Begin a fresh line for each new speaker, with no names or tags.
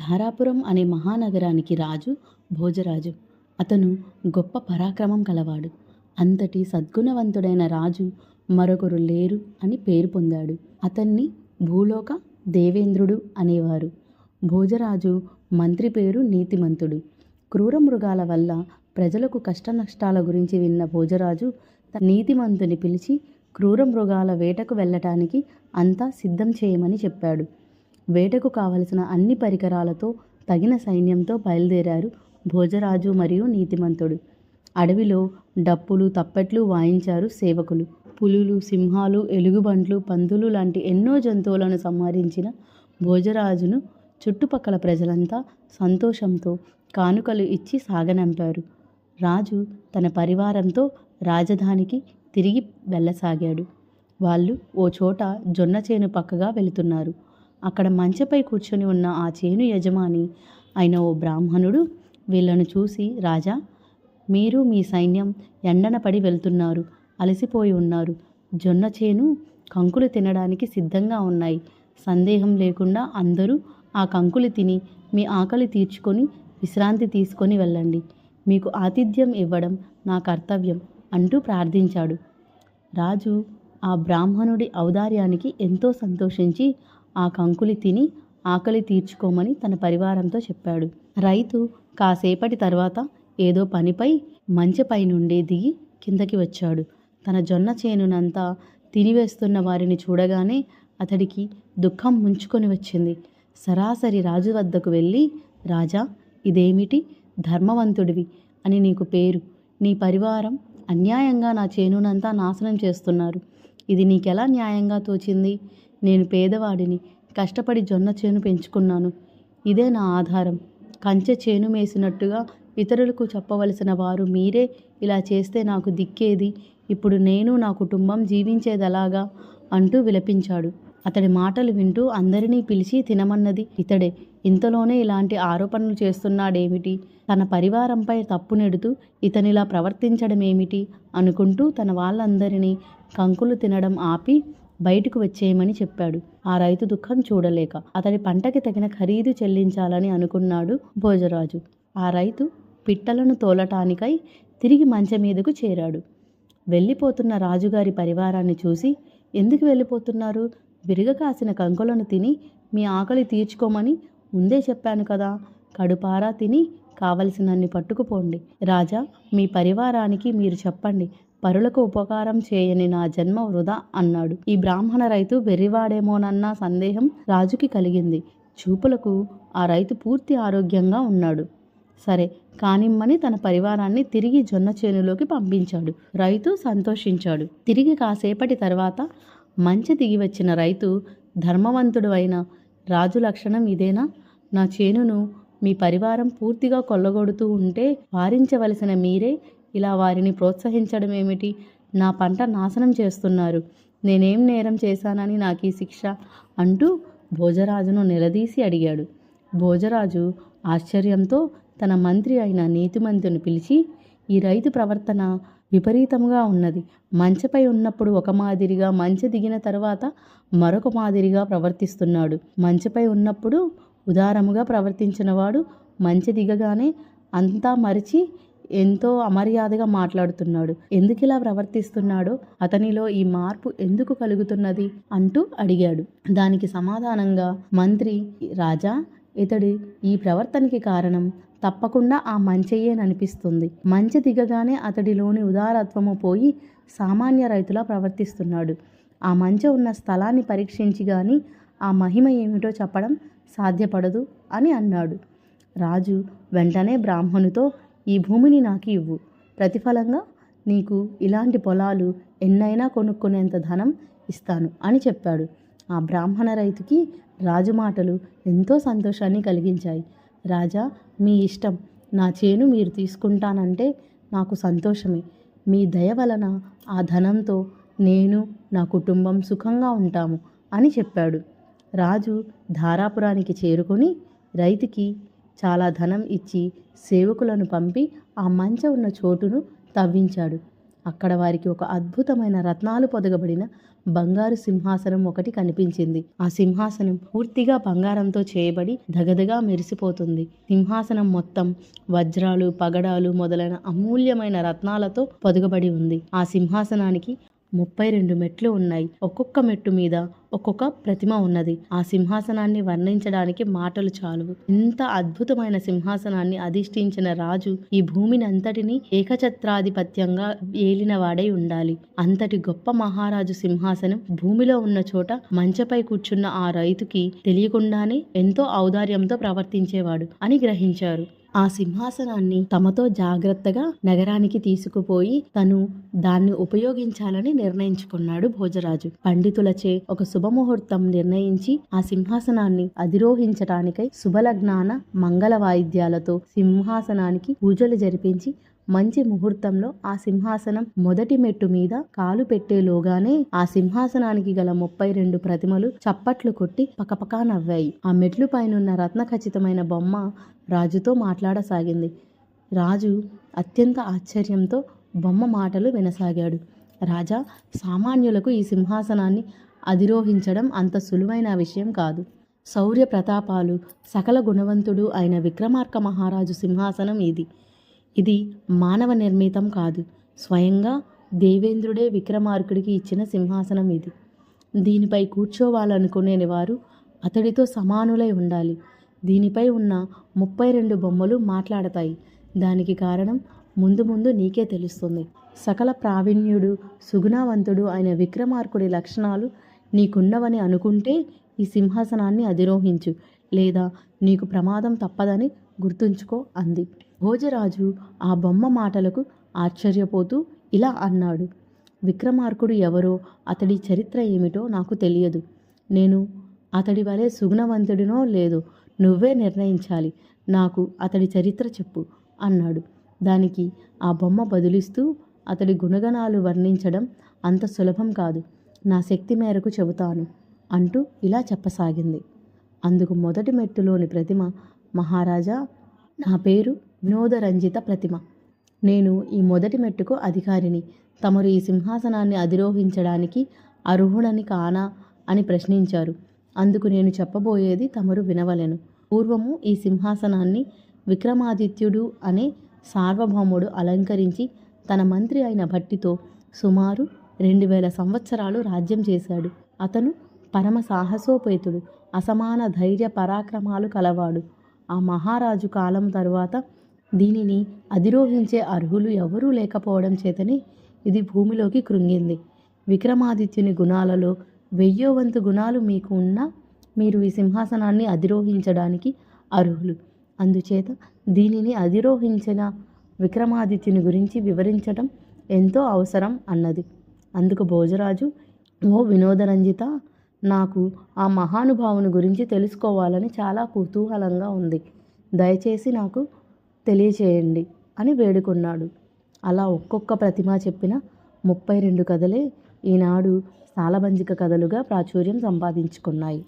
ధారాపురం అనే మహానగరానికి రాజు భోజరాజు. అతను గొప్ప పరాక్రమం కలవాడు. అంతటి సద్గుణవంతుడైన రాజు మరొకరు లేరు అని పేరు పొందాడు. అతన్ని భూలోక దేవేంద్రుడు అనేవారు. భోజరాజు మంత్రి పేరు నీతిమంతుడు. క్రూర మృగాల వల్ల ప్రజలకు కష్టనష్టాల గురించి విన్న భోజరాజు నీతిమంతుని పిలిచి క్రూర మృగాల వేటకు వెళ్ళటానికి అంతా సిద్ధం చేయమని చెప్పాడు. వేటకు కావలసిన అన్ని పరికరాలతో తగిన సైన్యంతో బయలుదేరారు భోజరాజు మరియు నీతిమంతుడు. అడవిలో డప్పులు తప్పెట్లు వాయించారు సేవకులు. పులులు సింహాలు ఎలుగుబంట్లు పందులు లాంటి ఎన్నో జంతువులను సంహరించిన భోజరాజును చుట్టుపక్కల ప్రజలంతా సంతోషంతో కానుకలు ఇచ్చి సాగనంపారు. రాజు తన పరివారంతో రాజధానికి తిరిగి వెళ్ళసాగాడు. వాళ్ళు ఓ చోట జొన్న చేను పక్కగా వెళుతున్నారు. అక్కడ మంచపై కూర్చొని ఉన్న ఆ చేను యజమాని అయిన ఓ బ్రాహ్మణుడు వీళ్ళను చూసి రాజా మీరు మీ సైన్యం ఎండన పడి వెళ్తున్నారు అలసిపోయి ఉన్నారు. జొన్న చేను కంకులు తినడానికి సిద్ధంగా ఉన్నాయి. సందేహం లేకుండా అందరూ ఆ కంకులు తిని మీ ఆకలి తీర్చుకొని విశ్రాంతి తీసుకొని వెళ్ళండి. మీకు ఆతిథ్యం ఇవ్వడం నా కర్తవ్యం అంటూ ప్రార్థించాడు. రాజు ఆ బ్రాహ్మణుడి ఔదార్యానికి ఎంతో సంతోషించి ఆ కంకులు తిని ఆకలి తీర్చుకోమని తన పరివారంతో చెప్పాడు. రైతు కాసేపటి తర్వాత ఏదో పనిపై మంచెపై నుండి దిగి కిందకి వచ్చాడు. తన జొన్న చేనునంతా తినివేస్తున్న వారిని చూడగానే అతడికి దుఃఖం ముంచుకొని వచ్చింది. సరాసరి రాజు వద్దకు వెళ్ళి రాజా ఇదేమిటి? ధర్మవంతుడివి అని నీకు పేరు. నీ పరివారం అన్యాయంగా నా చేనునంతా నాశనం చేస్తున్నారు. ఇది నీకెలా న్యాయంగా తోచింది? నేను పేదవాడిని కష్టపడి జొన్న చేను పెంచుకున్నాను. ఇదే నా ఆధారం. కంచె చేను మేసినట్టుగా ఇతరులకు చెప్పవలసిన వారు మీరే ఇలా చేస్తే నాకు దిక్కేది? ఇప్పుడు నేను నా కుటుంబం జీవించేదలాగా? అంటూ విలపించాడు. అతడి మాటలు వింటూ అందరినీ పిలిచి తినమన్నది ఇతడే. ఇంతలోనే ఇలాంటి ఆరోపణలు చేస్తున్నాడేమిటి? తన పరివారంపై తప్పు నెడుతూ ఇతనిలా ప్రవర్తించడం ఏమిటి అనుకుంటూ తన వాళ్ళందరినీ కంకులు తినడం ఆపి బయటకు వచ్చేయమని చెప్పాడు. ఆ రైతు దుఃఖం చూడలేక అతడి పంటకి తగిన ఖరీదు చెల్లించాలని అనుకున్నాడు భోజరాజు. ఆ రైతు పిట్టలను తోలటానికై తిరిగి మంచం మీదకు చేరాడు. వెళ్ళిపోతున్న రాజుగారి పరివారాన్ని చూసి ఎందుకు వెళ్ళిపోతున్నారు? విరిగ కాసిన కంకులను తిని మీ ఆకలి తీర్చుకోమని ముందే చెప్పాను కదా. కడుపారా తిని కావలసినన్ని పట్టుకుపోండి. రాజా మీ పరివారానికి మీరు చెప్పండి. పరులకు ఉపకారం చేయని నా జన్మ వృధా అన్నాడు. ఈ బ్రాహ్మణ రైతు వెర్రివాడేమోనన్న సందేహం రాజుకి కలిగింది. చూపులకు ఆ రైతు పూర్తి ఆరోగ్యంగా ఉన్నాడు. సరే కానిమ్మని తన పరివారాన్ని తిరిగి జొన్న చేనులోకి పంపించాడు. రైతు సంతోషించాడు. తిరిగి కాసేపటి తర్వాత మంచి దిగి వచ్చిన రైతు ధర్మవంతుడు అయిన రాజు లక్షణం ఇదేనా? నా చేనును మీ పరివారం పూర్తిగా కొల్లగొడుతూ ఉంటే వారించవలసిన మీరే ఇలా వారిని ప్రోత్సహించడం ఏమిటి? నా పంట నాశనం చేస్తున్నారు. నేనేం నేరం చేశానని నాకు ఈ శిక్ష? అంటూ భోజరాజును నిలదీసి అడిగాడు. భోజరాజు ఆశ్చర్యంతో తన మంత్రి అయిన నీతిమంతుని పిలిచి ఈ రైతు ప్రవర్తన విపరీతముగా ఉన్నది. మంచపై ఉన్నప్పుడు ఒక మాదిరిగా మంచె దిగిన తర్వాత మరొక మాదిరిగా ప్రవర్తిస్తున్నాడు. మంచపై ఉన్నప్పుడు ఉదారముగా ప్రవర్తించినవాడు మంచి దిగగానే అంతా మరిచి ఎంతో అమర్యాదగా మాట్లాడుతున్నాడు. ఎందుకు ఇలా ప్రవర్తిస్తున్నాడో? అతనిలో ఈ మార్పు ఎందుకు కలుగుతున్నది? అంటూ అడిగాడు. దానికి సమాధానంగా మంత్రి రాజా ఇతడి ఈ ప్రవర్తనకి కారణం తప్పకుండా ఆ మంచయ్యేననిపిస్తుంది. మంచి దిగగానే అతడిలోని ఉదారత్వము పోయి సామాన్య రైతులా ప్రవర్తిస్తున్నాడు. ఆ మంచ ఉన్న స్థలాన్ని పరీక్షించి గాని ఆ మహిమ ఏమిటో చెప్పడం సాధ్యపడదు అని అన్నాడు. రాజు వెంటనే బ్రాహ్మణుతో ఈ భూమిని నాకు ఇవ్వు. ప్రతిఫలంగా నీకు ఇలాంటి పొలాలు ఎన్నైనా కొనుక్కునేంత ధనం ఇస్తాను అని చెప్పాడు. ఆ బ్రాహ్మణ రైతుకి రాజు మాటలు ఎంతో సంతోషాన్ని కలిగించాయి. రాజా మీ ఇష్టం. నా చేను మీరు తీసుకుంటానంటే నాకు సంతోషమే. మీ దయ వలన ఆ ధనంతో నేను నా కుటుంబం సుఖంగా ఉంటాము అని చెప్పాడు. రాజు ధారాపురానికి చేరుకొని రైతుకి చాలా ధనం ఇచ్చి సేవకులను పంపి ఆ మంచ ఉన్న చోటును తవ్వించాడు. అక్కడ వారికి ఒక అద్భుతమైన రత్నాలు పొదగబడిన బంగారు సింహాసనం ఒకటి కనిపించింది. ఆ సింహాసనం పూర్తిగా బంగారంతో చేయబడి దగదగా మెరిసిపోతుంది. సింహాసనం మొత్తం వజ్రాలు పగడాలు మొదలైన అమూల్యమైన రత్నాలతో పొదగబడి ఉంది. ఆ సింహాసనానికి ముప్పై రెండు మెట్లు ఉన్నాయి. ఒక్కొక్క మెట్టు మీద ఒక్కొక్క ప్రతిమ ఉన్నది. ఆ సింహాసనాన్ని వర్ణించడానికి మాటలు చాలు ఇంత అద్భుతమైన సింహాసనాన్ని అధిష్ఠించిన రాజు ఈ భూమిని అంతటిని ఏకఛత్రాధిపత్యంగా ఏలినవాడై ఉండాలి. అంతటి గొప్ప మహారాజు సింహాసనం భూమిలో ఉన్న చోట మంచపై కూర్చున్న ఆ రైతుకి తెలియకుండానే ఎంతో ఔదార్యంతో ప్రవర్తించేవాడు అని గ్రహించారు. ఆ సింహాసనాన్ని తమతో జాగ్రత్తగా నగరానికి తీసుకుపోయి తను దాన్ని ఉపయోగించాలని నిర్ణయించుకున్నాడు భోజరాజు. పండితులచే ఒక శుభముహూర్తం నిర్ణయించి ఆ సింహాసనాన్ని అధిరోహించటానికై శుభలగ్నాన మంగళ వాయిద్యాలతో సింహాసనానికి పూజలు జరిపించి మంచి ముహూర్తంలో ఆ సింహాసనం మొదటి మెట్టు మీద కాలు పెట్టేలోగానే ఆ సింహాసనానికి గల ముప్పై రెండు ప్రతిమలు చప్పట్లు కొట్టి పకపకా నవ్వాయి. ఆ మెట్లు పైనున్న రత్న ఖచ్చితమైన బొమ్మ రాజుతో మాట్లాడసాగింది. రాజు అత్యంత ఆశ్చర్యంతో బొమ్మ మాటలు వినసాగాడు. రాజా సామాన్యులకు ఈ సింహాసనాన్ని అధిరోహించడం అంత సులువైన విషయం కాదు. శౌర్య ప్రతాపాలు సకల గుణవంతుడు అయిన విక్రమార్క మహారాజు సింహాసనం ఇది. ఇది మానవ నిర్మితం కాదు. స్వయంగా దేవేంద్రుడే విక్రమార్కుడికి ఇచ్చిన సింహాసనం ఇది. దీనిపై కూర్చోవాలనుకునే వారు అతడితో సమానులై ఉండాలి. దీనిపై ఉన్న ముప్పై రెండు బొమ్మలు మాట్లాడతాయి. దానికి కారణం ముందు ముందు నీకే తెలుస్తుంది. సకల ప్రావీణ్యుడు సుగుణవంతుడు అయిన విక్రమార్కుడి లక్షణాలు నీకున్నవని అనుకుంటే ఈ సింహాసనాన్ని అధిరోహించు లేదా నీకు ప్రమాదం తప్పదని గుర్తుంచుకో అంది. భోజరాజు ఆ బొమ్మ మాటలకు ఆశ్చర్యపోతూ ఇలా అన్నాడు. విక్రమార్కుడు ఎవరో అతడి చరిత్ర ఏమిటో నాకు తెలియదు. నేను అతడి వలె సుగుణవంతుడినో లేదో నువ్వే నిర్ణయించాలి. నాకు అతడి చరిత్ర చెప్పు అన్నాడు. దానికి ఆ బొమ్మ బదులిస్తూ అతడి గుణగణాలు వర్ణించడం అంత సులభం కాదు. నా శక్తి మేరకు చెబుతాను అంటూ ఇలా చెప్పసాగింది. అందుకు మొదటి మెట్టులోని ప్రతిమ మహారాజా నా పేరు వినోదరంజిత ప్రతిమ. నేను ఈ మొదటి మెట్టుకు అధికారిని. తమరు ఈ సింహాసనాన్ని అధిరోహించడానికి అర్హుడని కానా అని ప్రశ్నించారు. అందుకు నేను చెప్పబోయేది తమరు వినవలెను. పూర్వము ఈ సింహాసనాన్ని విక్రమాదిత్యుడు అనే సార్వభౌముడు అలంకరించి తన మంత్రి అయిన భట్టితో సుమారు రెండు వేల సంవత్సరాలు రాజ్యం చేశాడు. అతను పరమ సాహసోపేతుడు అసమాన ధైర్య పరాక్రమాలు కలవాడు. ఆ మహారాజు కాలం తరువాత దీనిని అధిరోహించే అర్హులు ఎవరూ లేకపోవడం చేతనే ఇది భూమిలోకి కృంగింది. విక్రమాదిత్యుని గుణాలలో వెయ్యో వంతు గుణాలు మీకు ఉన్నా మీరు ఈ సింహాసనాన్ని అధిరోహించడానికి అర్హులు. అందుచేత దీనిని అధిరోహించిన విక్రమాదిత్యుని గురించి వివరించటం ఎంతో అవసరం అన్నది. అందుకు భోజరాజు ఓ వినోదరంజిత నాకు ఆ మహానుభావుని గురించి తెలుసుకోవాలని చాలా కుతూహలంగా ఉంది. దయచేసి నాకు తెలియచేయండి అని వేడుకున్నాడు. అలా ఒక్కొక్క ప్రతిమ చెప్పిన ముప్పై రెండు కథలే ఈనాడు సాలబంజిక కథలుగా ప్రాచుర్యం సంపాదించుకున్నాయి.